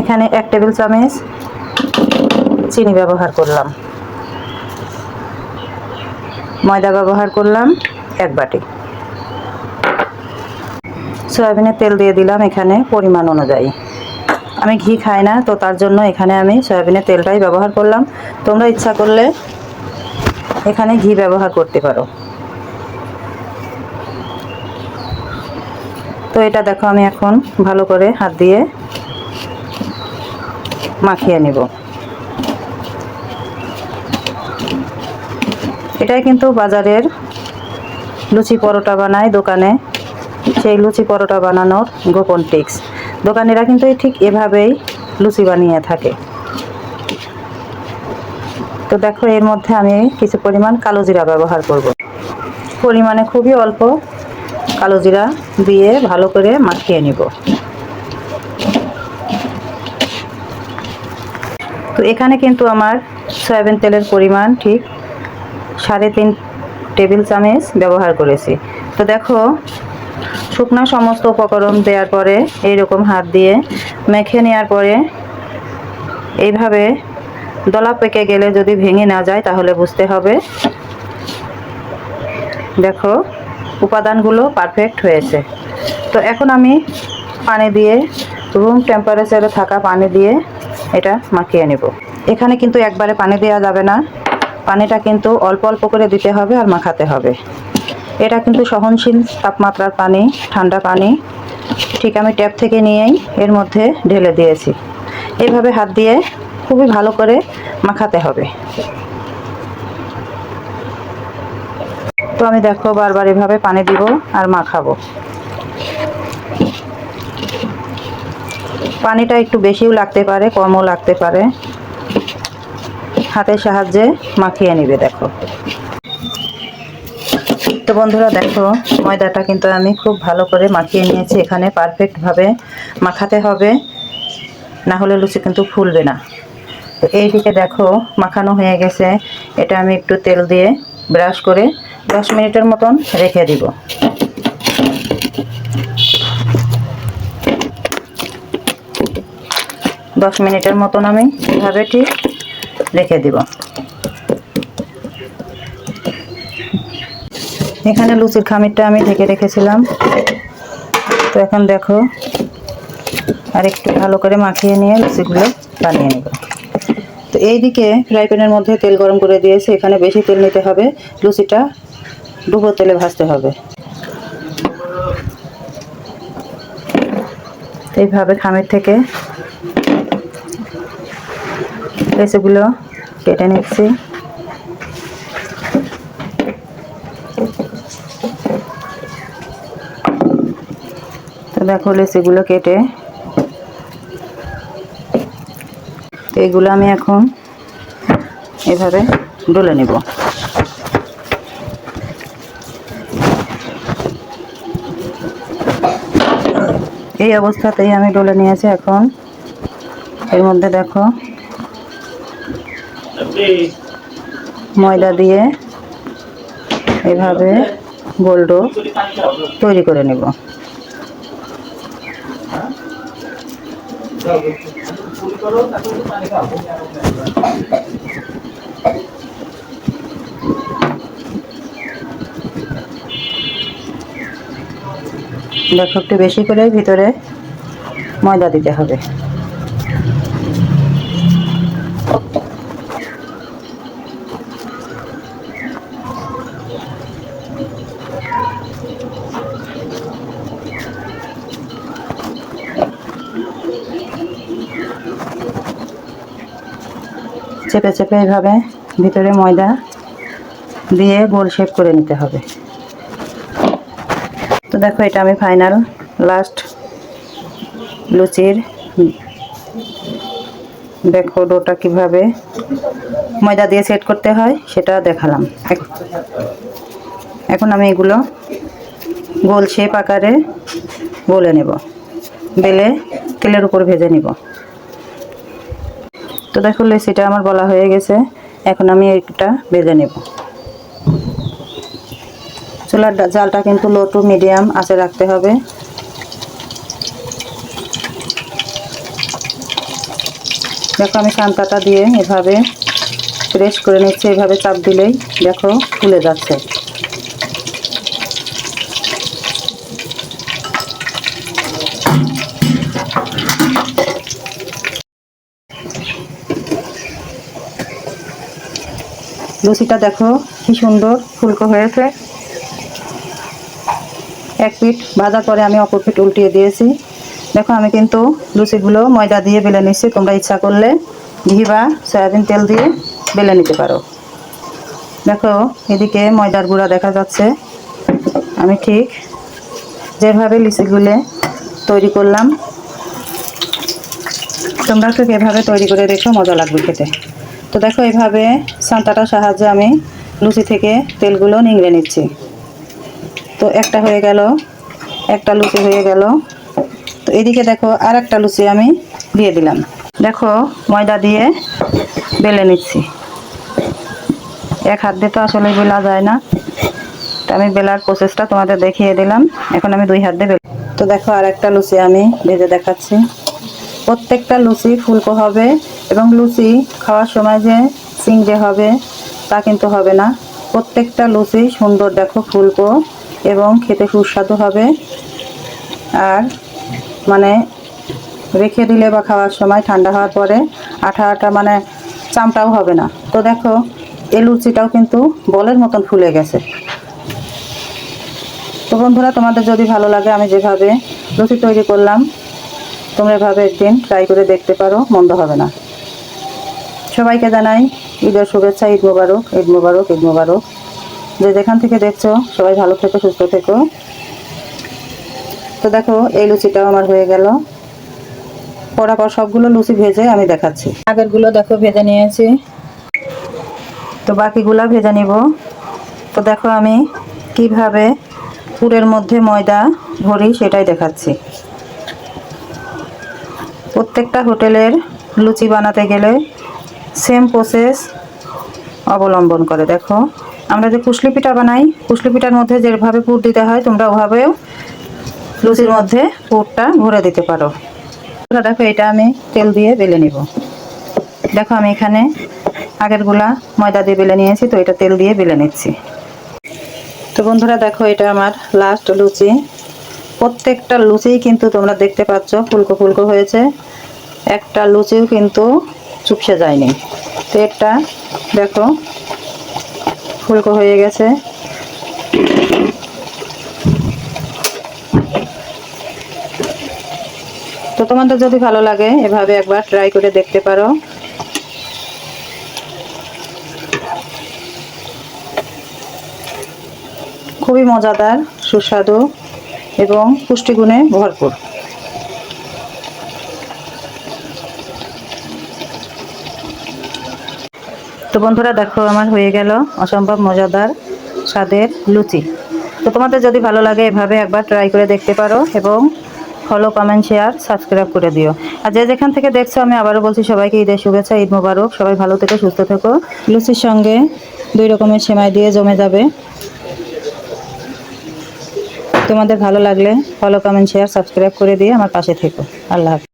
এখানে এক টেবিল চামচ চিনি ব্যবহার করলাম। ময়দা ব্যবহার করলাম এক বাটি। সয়াবিনের তেল দিয়ে দিলাম এখানে পরিমাণ অনুযায়ী। আমি ঘি খাই না, তো তার জন্য এখানে আমি সয়াবিনের তেলটাই ব্যবহার করলাম। তোমরা ইচ্ছা করলে এখানে ঘি ব্যবহার করতে পারো। তো এটা দেখো আমি এখন ভালো করে হাত দিয়ে মাখিয়ে নেব। এটাই কিন্তু বাজারের লুচি পরোটা বানায় দোকানে। সেই লুচি পরোটা বানানোর গোপন টিক্স দোকানিরা কিন্তু ঠিক এভাবেই লুচি বানিয়ে থাকে। তো দেখো, এর মধ্যে আমি কিছু পরিমাণ কালো জিরা ব্যবহার করব। পরিমাণে খুবই অল্প কালো জিরা দিয়ে ভালো করে মাখিয়ে নিব। তো এখানে কিন্তু আমার সয়াবিন তেলের পরিমাণ ঠিক সাড়ে তিন টেবিল চামচ ব্যবহার করেছি। তো দেখো, শুকনা সমস্ত উপকরণ দেওয়ার পরে এইরকম হাত দিয়ে মেখে নেওয়ার পরে এইভাবে দলা পেকে গেলে যদি ভেঙে না যায় তাহলে বুঝতে হবে। দেখো, উপাদানগুলো পারফেক্ট হয়েছে। তো এখন আমি পানি দিয়ে রুম টেম্পারেচারে থাকা পানি দিয়ে এটা মাখিয়ে নেব। এখানে কিন্তু একবারে পানি দেওয়া যাবে না। পানিটা কিন্তু অল্প অল্প করে দিতে হবে আর মাখাতে হবে। এটা কিন্তু সহনশীল তাপমাত্রার পানি, ঠান্ডা পানি। ঠিক আমি ট্যাপ থেকে নিয়েই এর মধ্যে ঢেলে দিয়েছি। এভাবে হাত দিয়ে খুবই ভালো করে মাখাতে হবে। তো আমি দেখো বারবার এভাবে পানি দিব আর মাখাবো। পানিটা একটু বেশিও লাগতে পারে, কমও লাগতে পারে। হাতের সাহায্যে মাখিয়ে নিবে, দেখো। তো বন্ধুরা, দেখো, ময়দাটা কিন্তু আমি খুব ভালো করে মাখিয়ে নিয়েছি। এখানে পারফেক্টভাবে মাখাতে হবে, না হলে লুচি কিন্তু ফুলবে না। তো এইদিকে দেখো, মাখানো হয়ে গেছে। এটা আমি একটু তেল দিয়ে ব্রাশ করে দশ মিনিটের মতন রেখে দিব। দশ মিনিটের মতন আমি এভাবে ঠিক রেখে দিব। এখানে লুচির খামিরটা আমি ঢেকে রেখেছিলাম। তো এখন দেখো, আর একটু ভালো করে মাখিয়ে নিয়ে লুচিগুলো বানিয়ে নেব। তো এইদিকে ফ্রাই প্যানের মধ্যে তেল গরম করে দিয়েছে, এখানে বেশি তেল নিতে হবে, লুচিটা ডুবো তেলে ভাজতে হবে। এইভাবে খামির থেকে লেচুগুলো কেটে নিচ্ছি। তো দেখো লেচিগুলো কেটে। এগুলো আমি এখন এভাবে ডলে নেব। এই অবস্থাতেই আমি ডলে নিয়েছি এখন। এর মধ্যে দেখো ময়দা দিয়ে এভাবে গোল্ডো তৈরি করে নেব। দেখো একটু বেশি করে ভিতরে ময়দা দিতে হবে। চেপে চেপে এইভাবে ভিতরে ময়দা দিয়ে গোল শেপ করে নিতে হবে। তো দেখো, এটা আমি ফাইনাল লাস্ট লুচির দেখো ডোটা কীভাবে ময়দা দিয়ে সেট করতে হয়, সেটা দেখালাম। এখন আমি এগুলো গোল শেপ আকারে বলে নেব। বেলে তেলের উপর ভেজে নিব। তো দেখো লেসিটা আমার বলা হয়ে গেছে। এখন আমি এটা ভেজে নেব। চুলার জালটা কিন্তু লো টু মিডিয়াম আছে রাখতে হবে। দেখো আমি সান্তাটা দিয়ে এভাবে প্রেস করে নিচ্ছি, এভাবে চাপ দিলেই দেখো ফুলে যাচ্ছে। লুচিটা দেখো কি সুন্দর ফুলকো হয়েছে। এক পিঠ ভাজার পরে আমি অপর পিঠ উল্টিয়ে দিয়েছি। দেখো আমি কিন্তু লুচিগুলো ময়দা দিয়ে বেলে নিচ্ছি, তোমরা ইচ্ছা করলে ঘি বা সয়াবিন তেল দিয়ে বেলে নিতে পারো। দেখো এদিকে ময়দার গুঁড়া দেখা যাচ্ছে। আমি ঠিক যেভাবে লিচিগুলো তৈরি করলাম, তোমরা ঠিক এভাবে তৈরি করে দেখো মজা লাগবে খেতে। তো দেখো, এভাবে সান্তাটার সাহায্যে আমি লুচি থেকে তেলগুলো নিংড়ে নিচ্ছি। তো একটা হয়ে গেল, একটা লুচি হয়ে গেল। তো এদিকে দেখো আর একটা লুচি আমি দিয়ে দিলাম। দেখো, ময়দা দিয়ে বেলে নিচ্ছি। এক হাত দিয়ে তো আসলে বেলা যায় না। তো আমি বেলার প্রসেসটা তোমাদের দেখিয়ে দিলাম। এখন আমি দুই হাত দিয়ে বেল তো দেখো আর একটা লুচি আমি ভেজে দেখাচ্ছি। প্রত্যেকটা লুচি ফুলকো হবে এবং লুচি খাওয়ার সময় যে সিংড়ে হবে, তা কিন্তু হবে না। প্রত্যেকটা লুচি সুন্দর দেখো ফুলকো এবং খেতে সুস্বাদু হবে। আর মানে রেখে দিলে বা খাওয়ার সময় ঠান্ডা হওয়ার পরে আঠা আঠা মানে চামটাও হবে না। তো দেখো, এই লুচিটাও কিন্তু বলের মতন ফুলে গেছে। তো বন্ধুরা, তোমাদের যদি ভালো লাগে, আমি যেভাবে লুচি তৈরি করলাম, তোমরা এভাবে একদিন ট্রাই করে দেখতে পারো, মন্দ হবে না। সবাইকে জানাই ঈদের শুভেচ্ছা, ঈদ মোবারক ঈদ মোবারক ঈদ মোবারক। যে যেখান থেকে দেখছ, সবাই ভালো থেকো, সুস্থ থেকো। তো দেখো, এই লুচিটাও আমার হয়ে গেল। পরাপর সবগুলো লুচি ভেজে আমি দেখাচ্ছি। আগেরগুলো দেখো, ভেজে নিয়েছি। তো বাকিগুলো ভেজে নিব। তো দেখো আমি কীভাবে পুরের মধ্যে ময়দা ভরি সেটাই দেখাচ্ছি। প্রত্যেকটা হোটেলের লুচি বানাতে গেলে সেম প্রসেস অবলম্বন করে, দেখো। আমরা যে কুশলি বানাই কুশলি মধ্যে যেভাবে পুর দিতে হয়, তোমরা ওভাবেও লুচির মধ্যে পুরটা ভরে দিতে পারো। দেখো, এটা আমি তেল দিয়ে বেলে নিব। দেখো, আমি এখানে আগেরগুলা ময়দা দিয়ে বেলে নিয়েছি, তো এটা তেল দিয়ে বেলে নিচ্ছি। তো বন্ধুরা, দেখো, এটা আমার লাস্ট লুচি। প্রত্যেকটা লুচিই কিন্তু তোমরা দেখতে পাচ্ছ, ফুলকো ফুলকো হয়েছে। একটা লুচিও কিন্তু চুপসে যায়নি। তো এটা দেখো, ফুলকো হয়ে গেছে। তো তোমাদের যদি ভালো লাগে, এভাবে একবার ট্রাই করে দেখতে পারো। খুবই মজাদার, সুস্বাদু এবং পুষ্টিগুণে ভরপুর। তো বন্ধুরা দেখো, আমার হয়ে গেল অসম্ভব মজাদার স্বাদের লুচি। তো তোমাদের যদি ভালো লাগে এভাবে একবার ট্রাই করে দেখতে পারো এবং ফলো কমেন্ট শেয়ার সাবস্ক্রাইব করে দিও। আর যে যেখান থেকে দেখছ, আমি আবারও বলছি সবাইকে ঈদের শুভেচ্ছা, ঈদ মোবারক। সবাই ভালো থেকে, সুস্থ থেকো। লুচির সঙ্গে দুই রকমের সেমাই দিয়ে জমে যাবে। তোমাদের ভালো লাগলে ফলো কমেন্ট শেয়ার সাবস্ক্রাইব করে দিয়ে আমার পাশে থেকো। আল্লাহ